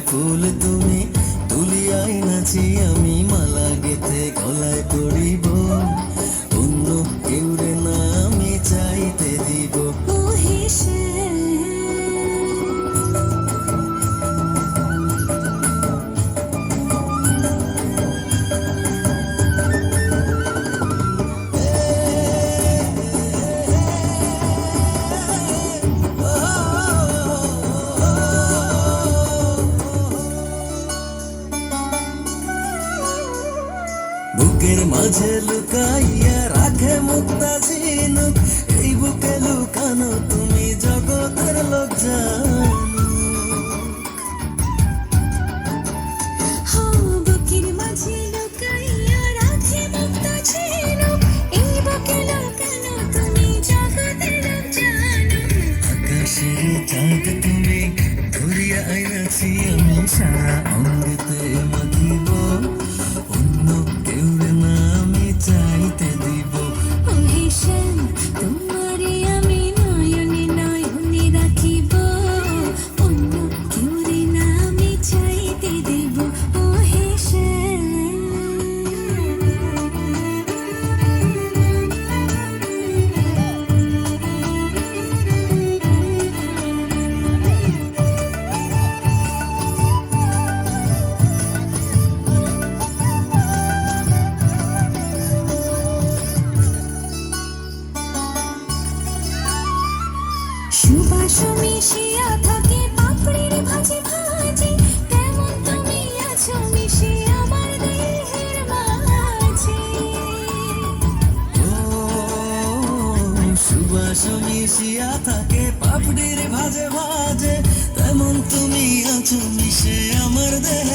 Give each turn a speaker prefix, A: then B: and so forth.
A: ফুল তুমি তুলিয়াই নাচি আমি মালা গেতে গলায় করিব বুকের মাঝে লুকাইয়া রাখে মুক্তা ঝিনুক এই বুকে লুকানো তুমি জগতের লোক
B: লোক
A: চাঁদ তুমি ধরিয়া আইনাছি আমি সারা অঙ্গেতে
B: সুবাস মিশিয়া থাকে পাপড়ির ভাজে ভাজে। তেমন তুমি আছো মিশে আমার দেহের